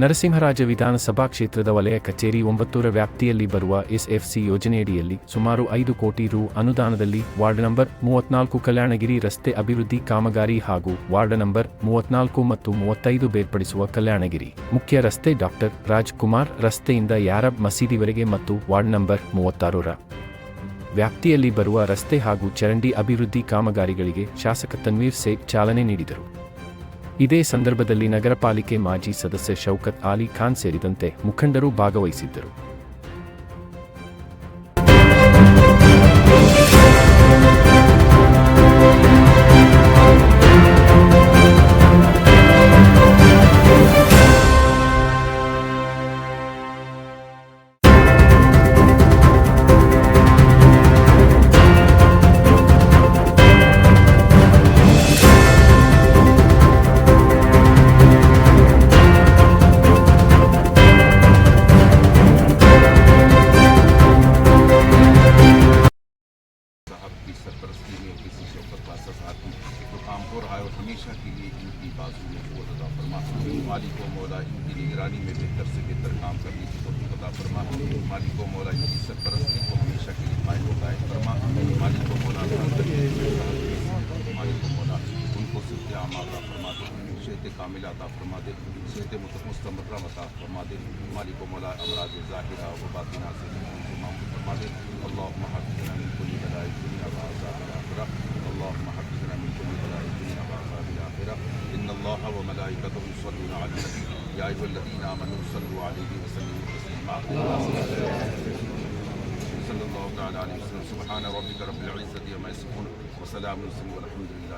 ನರಸಿಂಹರಾಜ ವಿಧಾನಸಭಾ ಕ್ಷೇತ್ರದ ವಲಯ ಕಚೇರಿ ಒಂಬತ್ತೂರ ವ್ಯಾಪ್ತಿಯಲ್ಲಿ ಬರುವ ಎಸ್ಎಫ್ಸಿ ಯೋಜನೆಯಡಿಯಲ್ಲಿ ಸುಮಾರು ಐದು ಕೋಟಿ ರು ಅನುದಾನದಲ್ಲಿ ವಾರ್ಡ್ ನಂಬರ್ ಮೂವತ್ನಾಲ್ಕು ಕಲ್ಯಾಣಗಿರಿ ರಸ್ತೆ ಅಭಿವೃದ್ಧಿ ಕಾಮಗಾರಿ ಹಾಗೂ ವಾರ್ಡ್ ನಂಬರ್ ಮೂವತ್ನಾಲ್ಕು ಮತ್ತು ಮೂವತ್ತೈದು ಬೇರ್ಪಡಿಸುವ ಕಲ್ಯಾಣಗಿರಿ. ಮುಖ್ಯ ರಸ್ತೆ ಡಾಕ್ಟರ್ ರಾಜ್ಕುಮಾರ್ ರಸ್ತೆಯಿಂದ ಯಾರಬ್ ಮಸೀದಿವರೆಗೆ ಮತ್ತು ವಾರ್ಡ್ ನಂಬರ್ ಮೂವತ್ತಾರರ ವ್ಯಾಪ್ತಿಯಲ್ಲಿ ಬರುವ ರಸ್ತೆ ಹಾಗೂ ಚರಂಡಿ ಅಭಿವೃದ್ಧಿ ಕಾಮಗಾರಿಗಳಿಗೆ ಶಾಸಕ ತನ್ವೀರ್ ಸೇಖ್ ಚಾಲನೆ ನೀಡಿದರು. ಇದೇ ಸಂದರ್ಭದಲ್ಲಿ ನಗರ ಪಾಲಿಕೆ ಮಾಜಿ ಸದಸ್ಯ ಶೌಕತ್ ಆಲಿ ಖಾನ್ ಸೇರಿದಂತೆ ಮುಖಂಡರು ಭಾಗವಹಿಸಿದ್ದರು. مالک و مولا کی سرپرستی کو ہمیشہ کے لیے قائم و قائم فرما مالک و مولا مالک و مولا ان کو صحت عام عطا فرما دے صحت کامل عطا فرما دے صحت مستمرہ عطا فرما دے مالک و مولا امراض ظاہرہ و باطنہ سے فرما دے اللہ سبحان ربك رب العزة عما يصفون وسلام والحمد لله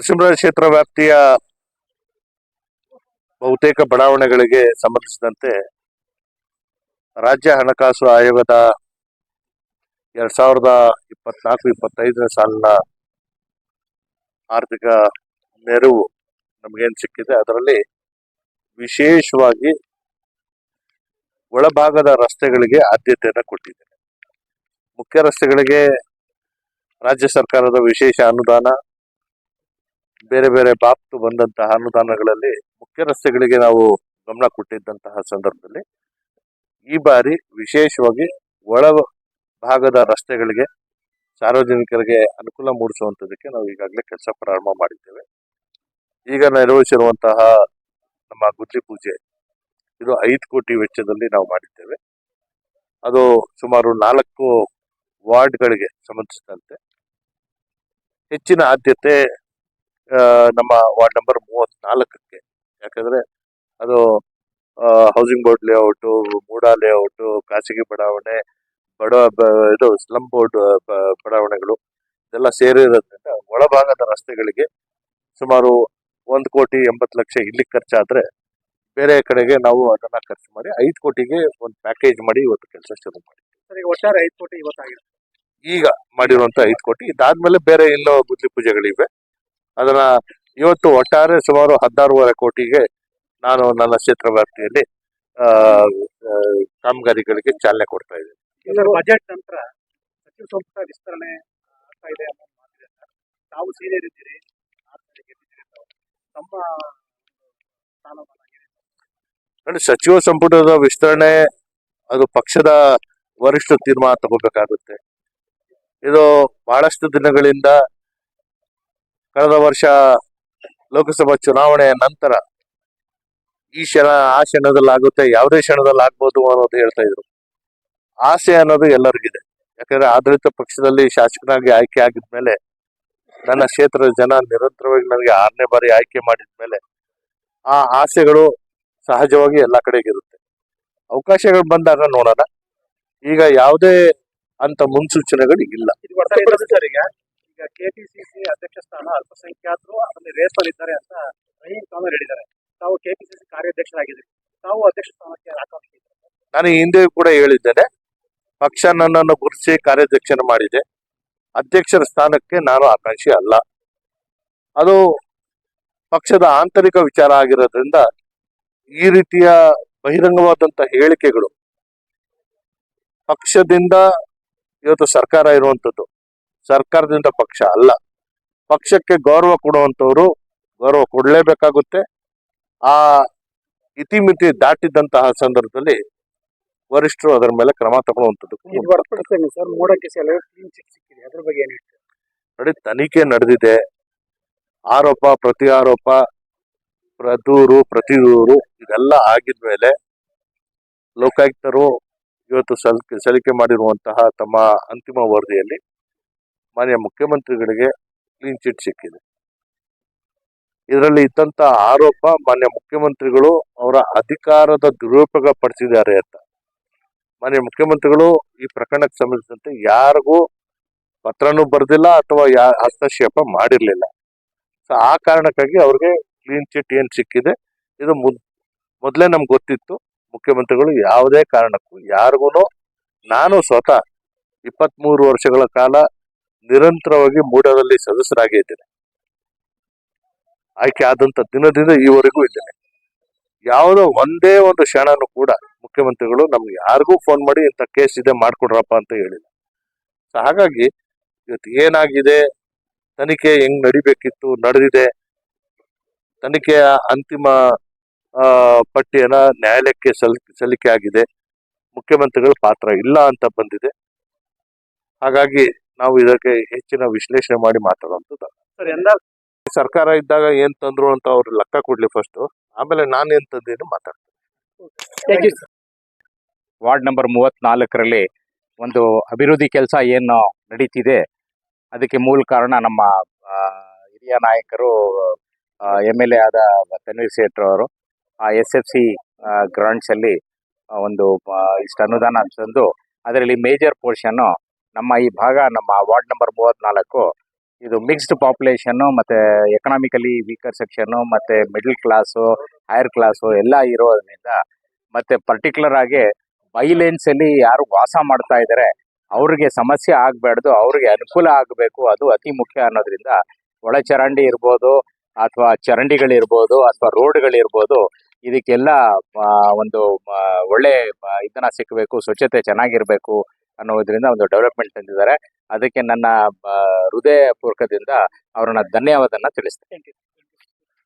ನರಸಿಂಹರಾಜ ಕ್ಷೇತ್ರ ವ್ಯಾಪ್ತಿಯ ಬಹುತೇಕ ಬಡಾವಣೆಗಳಿಗೆ ಸಂಬಂಧಿಸಿದಂತೆ ರಾಜ್ಯ ಹಣಕಾಸು ಆಯೋಗದ ಎರಡ್ ಸಾವಿರದ ಇಪ್ಪತ್ನಾಲ್ಕು ಇಪ್ಪತ್ತೈದನೇ ಸಾಲಿನ ಆರ್ಥಿಕ ನೆರವು ನಮಗೇನು ಸಿಕ್ಕಿದೆ, ಅದರಲ್ಲಿ ವಿಶೇಷವಾಗಿ ಒಳಭಾಗದ ರಸ್ತೆಗಳಿಗೆ ಆದ್ಯತೆಯನ್ನು ಕೊಟ್ಟಿದೆ ಮುಖ್ಯ ರಸ್ತೆಗಳಿಗೆ ರಾಜ್ಯ ಸರ್ಕಾರದ ವಿಶೇಷ ಅನುದಾನ ಬೇರೆ ಬೇರೆ ಬಾಪ್ತು ಬಂದಂತಹ ಅನುದಾನಗಳಲ್ಲಿ ಮುಖ್ಯ ರಸ್ತೆಗಳಿಗೆ ನಾವು ಗಮನ ಕೊಟ್ಟಿದ್ದಂತಹ ಸಂದರ್ಭದಲ್ಲಿ ಈ ಬಾರಿ ವಿಶೇಷವಾಗಿ ಒಳ ಭಾಗದ ರಸ್ತೆಗಳಿಗೆ ಸಾರ್ವಜನಿಕರಿಗೆ ಅನುಕೂಲ ಮೂಡಿಸುವಂಥದ್ದಕ್ಕೆ ನಾವು ಈಗಾಗಲೇ ಕೆಲಸ ಪ್ರಾರಂಭ ಮಾಡಿದ್ದೇವೆ. ಈಗ ನೆರವೇರಿಸಿರುವಂತಹ ನಮ್ಮ ಗುದ್ಲಿ ಪೂಜೆ ಇದು ಐದು ಕೋಟಿ ವೆಚ್ಚದಲ್ಲಿ ನಾವು ಮಾಡಿದ್ದೇವೆ. ಅದು ಸುಮಾರು ನಾಲ್ಕು ವಾರ್ಡ್ಗಳಿಗೆ ಸಂಬಂಧಿಸಿದಂತೆ ಹೆಚ್ಚಿನ ಆದ್ಯತೆ ನಮ್ಮ ವಾರ್ಡ್ ನಂಬರ್ ಮೂವತ್ನಾಲ್ಕಕ್ಕೆ ಯಾಕಂದ್ರೆ ಅದು housing board layout MUDA layout ಖಾಸಗಿ ಬಡಾವಣೆ ಬಡ ಇದು ಸ್ಲಮ್ ಬೋರ್ಡ್ ಬಡಾವಣೆಗಳು ಇದೆಲ್ಲ ಸೇರಿರೋದ್ರಿಂದ ಒಳಭಾಗದ ರಸ್ತೆಗಳಿಗೆ ಸುಮಾರು ಒಂದು ಕೋಟಿ ಎಂಬತ್ತು ಲಕ್ಷ ಇಲ್ಲಿ ಖರ್ಚಾದರೆ ಬೇರೆ ಕಡೆಗೆ ನಾವು ಅದನ್ನ ಖರ್ಚು ಮಾಡಿ ಐದು ಕೋಟಿಗೆ ಒಂದು ಪ್ಯಾಕೇಜ್ ಮಾಡಿ ಇವತ್ತು ಕೆಲಸ ಶುರು ಮಾಡಿ ಒಟ್ಟಾರೆ ಐದು ಕೋಟಿ ಇವತ್ತಾಗಿದೆ. ಈಗ ಮಾಡಿರುವಂತ ಐದು ಕೋಟಿ. ಇದಾದ್ಮೇಲೆ ಬೇರೆ ಎಲ್ಲೋ ಬುದ್ಧಿ ಪೂಜೆಗಳಿವೆ. ಅದನ್ನ ಇವತ್ತು ಒಟ್ಟಾರೆ ಸುಮಾರು ಹದಿನಾರೂವರೆ ಕೋಟಿಗೆ ನಾನು ನನ್ನ ಕ್ಷೇತ್ರ ವ್ಯಾಪ್ತಿಯಲ್ಲಿ ಕಾಮಗಾರಿಗಳಿಗೆ ಚಾಲನೆ ಕೊಡ್ತಾ ಇದ್ದೀನಿ. ಬಜೆಟ್ ನಂತರ ಸಚಿವ ಸಂಪುಟ ವಿಸ್ತರಣೆ ಆಗ್ತಾ ಇದೆ ಅನ್ನೋ ಮಾತಿದೆ. ಸರ್ ತಾವು ಸೀನಿಯರ್ ಇದ್ದೀರಿ ತಮ್ಮ ನೋಡಿ ಸಚಿವ ಸಂಪುಟದ ವಿಸ್ತರಣೆ ಅದು ಪಕ್ಷದ ವರಿಷ್ಠ ತೀರ್ಮಾನ ತಗೋಬೇಕಾಗುತ್ತೆ. ಇದು ಬಹಳಷ್ಟು ದಿನಗಳಿಂದ ಕಳೆದ ವರ್ಷ ಲೋಕಸಭಾ ಚುನಾವಣೆಯ ನಂತರ ಈ ಕ್ಷಣ, ಆ ಕ್ಷಣದಲ್ಲಿ ಆಗುತ್ತೆ, ಯಾವುದೇ ಕ್ಷಣದಲ್ಲಿ ಆಗ್ಬೋದು ಅನ್ನೋದು ಹೇಳ್ತಾ ಇದ್ರು. ಆಸೆ ಅನ್ನೋದು ಎಲ್ಲರಿಗಿದೆ. ಯಾಕಂದ್ರೆ ಆಡಳಿತ ಪಕ್ಷದಲ್ಲಿ ಶಾಸಕನಾಗಿ ಆಯ್ಕೆ ಆಗಿದ್ಮೇಲೆ ನನ್ನ ಕ್ಷೇತ್ರದ ಜನ ನಿರಂತರವಾಗಿ ನನಗೆ ಆರನೇ ಬಾರಿ ಆಯ್ಕೆ ಮಾಡಿದ್ಮೇಲೆ ಆ ಆಸೆಗಳು ಸಹಜವಾಗಿ ಎಲ್ಲ ಕಡೆಗಿರುತ್ತೆ ಅವಕಾಶಗಳು ಬಂದಾಗ ನೋಡೋಣ. ಈಗ ಯಾವುದೇ ಅಂತ ಮುನ್ಸೂಚನೆಗಳು ಇಲ್ಲ. ಈಗ ಕೆಪಿಸಿಸಿ ಅಧ್ಯಕ್ಷ ಸ್ಥಾನ ಅಲ್ಪಸಂಖ್ಯಾತರು ಅದರಲ್ಲಿ ರೇಸ್ ಅಲ್ಲಿ ಇದ್ದಾರೆ ಅಂತ ರಹೀಂ ಕಾಮರ್ ಹೇಳಿದ್ದಾರೆ. ತಾವು ಕೆಪಿಸಿಸಿ ಕಾರ್ಯಾಧ್ಯಕ್ಷರಾಗಿದ್ದೀರಿ. ತಾವು ಅಧ್ಯಕ್ಷ ಸ್ಥಾನಕ್ಕೆ ಆಕಾಂಕ್ಷಿ ನಾನು ಹಿಂದೆ ಕೂಡ ಹೇಳಿದ್ದೇನೆ. ಪಕ್ಷ ನನ್ನನ್ನು ಗುರುತಿಸಿ ಕಾರ್ಯಾಧ್ಯಕ್ಷನ ಮಾಡಿದೆ. ಅಧ್ಯಕ್ಷರ ಸ್ಥಾನಕ್ಕೆ ನಾನು ಆಕಾಂಕ್ಷಿ ಅಲ್ಲ. ಅದು ಪಕ್ಷದ ಆಂತರಿಕ ವಿಚಾರ ಆಗಿರೋದ್ರಿಂದ ಈ ರೀತಿಯ ಬಹಿರಂಗವಾದಂತ ಹೇಳಿಕೆಗಳು ಪಕ್ಷದಿಂದ ಇವತ್ತು ಸರ್ಕಾರ ಇರುವಂತದ್ದು ಸರ್ಕಾರದಿಂದ ಪಕ್ಷ ಅಲ್ಲ. ಪಕ್ಷಕ್ಕೆ ಗೌರವ ಕೊಡುವಂತವರು ಗೌರವ ಕೊಡಲೇಬೇಕಾಗುತ್ತೆ. ಆ ಇತಿಮಿತಿ ದಾಟಿದಂತಹ ಸಂದರ್ಭದಲ್ಲಿ ವರಿಷ್ಠರು ಅದರ ಮೇಲೆ ಕ್ರಮ ತಗೊಳ್ಳುವಂಥದ್ದು? ನೋಡಿ ತನಿಖೆ ನಡೆದಿದೆ. ಆರೋಪ ಪ್ರತಿ ಆರೋಪ ಪ್ರದೂರು ಪ್ರತಿ ದೂರು ಇದೆಲ್ಲ ಆಗಿದ್ಮೇಲೆ ಲೋಕಾಯುಕ್ತರು ಇವತ್ತು ಸಲ್ ಸಲ್ಲಿಕೆ ಮಾಡಿರುವಂತಹ ತಮ್ಮ ಅಂತಿಮ ವರದಿಯಲ್ಲಿ ಮಾನ್ಯ ಮುಖ್ಯಮಂತ್ರಿಗಳಿಗೆ ಕ್ಲೀನ್ ಚಿಟ್ ಸಿಕ್ಕಿದೆ. ಇದರಲ್ಲಿ ಇದ್ದಂತ ಆರೋಪ ಮಾನ್ಯ ಮುಖ್ಯಮಂತ್ರಿಗಳು ಅವರ ಅಧಿಕಾರದ ದುರುಪಯೋಗ ಪಡಿಸಿದ್ದಾರೆ ಅಂತ. ಮಾನ್ಯ ಮುಖ್ಯಮಂತ್ರಿಗಳು ಈ ಪ್ರಕರಣಕ್ಕೆ ಸಂಬಂಧಿಸಿದಂತೆ ಯಾರಿಗೂ ಪತ್ರನೂ ಬರೆದಿಲ್ಲ ಅಥವಾ ಯಾ, ಹಸ್ತಕ್ಷೇಪ ಮಾಡಿರಲಿಲ್ಲ. ಸೊ ಆ ಕಾರಣಕ್ಕಾಗಿ ಅವ್ರಿಗೆ ಕ್ಲೀನ್ ಚಿಟ್ ಏನು ಸಿಕ್ಕಿದೆ, ಇದು ಮುದ್, ಮೊದಲೇ ನಮ್ಗೆ ಗೊತ್ತಿತ್ತು, ಮುಖ್ಯಮಂತ್ರಿಗಳು ಯಾವುದೇ ಕಾರಣಕ್ಕೂ ಯಾರಿಗೂ ನಾನು ಸ್ವತಃ ಇಪ್ಪತ್ಮೂರು ವರ್ಷಗಳ ಕಾಲ ನಿರಂತರವಾಗಿ ಮೂಡದಲ್ಲಿ ಸದಸ್ಯರಾಗಿ ಇದ್ದೇನೆ. ಆಯ್ಕೆ ಆದಂತ ದಿನದಿಂದ ಈವರೆಗೂ ಇದ್ದೇನೆ. ಯಾವುದೋ ಒಂದೇ ಒಂದು ಕ್ಷಣನೂ ಕೂಡ ಮುಖ್ಯಮಂತ್ರಿಗಳು ನಮ್ಗೆ ಯಾರಿಗೂ ಫೋನ್ ಮಾಡಿ ಇಂಥ ಕೇಸ್ ಇದೆ ಮಾಡ್ಕೊಡ್ರಪ್ಪ ಅಂತ ಹೇಳಿಲ್ಲ. ಸೊ ಹಾಗಾಗಿ ಇವತ್ತು ಏನಾಗಿದೆ? ತನಿಖೆ ಹೆಂಗ್ ನಡಿಬೇಕಿತ್ತು? ನಡೆದಿದೆ. ತನಿಖೆಯ ಅಂತಿಮ ಪಟ್ಟಿಯನ್ನ ನ್ಯಾಯಾಲಯಕ್ಕೆ ಸಲ್, ಸಲ್ಲಿಕೆ ಆಗಿದೆ. ಮುಖ್ಯಮಂತ್ರಿಗಳ ಪಾತ್ರ ಇಲ್ಲ ಅಂತ ಬಂದಿದೆ. ಹಾಗಾಗಿ ನಾವು ಇದಕ್ಕೆ ಹೆಚ್ಚಿನ ವಿಶ್ಲೇಷಣೆ ಮಾಡಿ ಮಾತಾಡುವಂಥದ್ದು. ಸರ್ ಎಲ್ಲ ಸರ್ಕಾರ ಇದ್ದಾಗ ಏನ್ ತಂದ್ರು ಅಂತ ಅವ್ರು ಲೆಕ್ಕ ಕೊಡ್ಲಿ ಫಸ್ಟ್ ಆಮೇಲೆ ನಾನು ಏನ್ ತಂದೇನು ಮಾತಾಡ್ತೀನಿ. ವಾರ್ಡ್ ನಂಬರ್ ಮೂವತ್ನಾಲ್ಕರಲ್ಲಿ ಒಂದು ಅಭಿವೃದ್ಧಿ ಕೆಲಸ ಏನು ನಡೀತಿದೆ ಅದಕ್ಕೆ ಮೂಲ ಕಾರಣ ನಮ್ಮ ಹಿರಿಯ ನಾಯಕರು ಎಂ ಎಲ್ ಎ ಆದ ತನ್ವೀರ್ ಸೇಠ್ ಅವರು. ಆ ಎಸ್ ಎಫ್ ಸಿ ಗ್ರಾಂಟ್ಸಲ್ಲಿ ಒಂದು ಇಷ್ಟು ಅನುದಾನ ತಂದು ಅದರಲ್ಲಿ ಮೇಜರ್ ಪೋರ್ಷನ್ನು ನಮ್ಮ ಈ ಭಾಗ, ನಮ್ಮ ವಾರ್ಡ್ ನಂಬರ್ ಮೂವತ್ನಾಲ್ಕು, ಇದು ಮಿಕ್ಸ್ಡ್ ಪಾಪ್ಯುಲೇಷನ್ನು ಮತ್ತು ಎಕನಾಮಿಕಲಿ ವೀಕರ್ ಸೆಕ್ಷನ್ನು ಮತ್ತು ಮಿಡಲ್ ಕ್ಲಾಸು ಹೈಯರ್ ಕ್ಲಾಸು ಎಲ್ಲ ಇರೋದ್ರಿಂದ, ಮತ್ತು ಪರ್ಟಿಕ್ಯುಲರ್ ಆಗಿ ವೈಲೆನ್ಸ್ ಅಲ್ಲಿ ಯಾರು ವಾಸ ಮಾಡ್ತಾ ಇದ್ದಾರೆ ಅವ್ರಿಗೆ ಸಮಸ್ಯೆ ಆಗ್ಬಾರ್ದು, ಅವ್ರಿಗೆ ಅನುಕೂಲ ಆಗಬೇಕು, ಅದು ಅತಿ ಮುಖ್ಯ ಅನ್ನೋದ್ರಿಂದ ಒಳ ಚರಂಡಿ ಇರ್ಬೋದು, ಅಥವಾ ಚರಂಡಿಗಳಿರ್ಬೋದು, ಅಥವಾ ರೋಡ್ಗಳಿರ್ಬೋದು, ಇದಕ್ಕೆಲ್ಲ ಒಂದು ಒಳ್ಳೆ ಇದನ್ನ ಸಿಕ್ಕಬೇಕು ಸ್ವಚ್ಛತೆ ಚೆನ್ನಾಗಿರ್ಬೇಕು ಅನ್ನೋದ್ರಿಂದ ಒಂದು ಡೆವಲಪ್ಮೆಂಟ್ ತಂದಿದ್ದಾರೆ ಅದಕ್ಕೆ ನನ್ನ ಹೃದಯ ಹೃದಯಪೂರ್ವಕದಿಂದ ಅವ್ರನ್ನ ಧನ್ಯವಾದನ ತಿಳಿಸ್ತೇನೆ.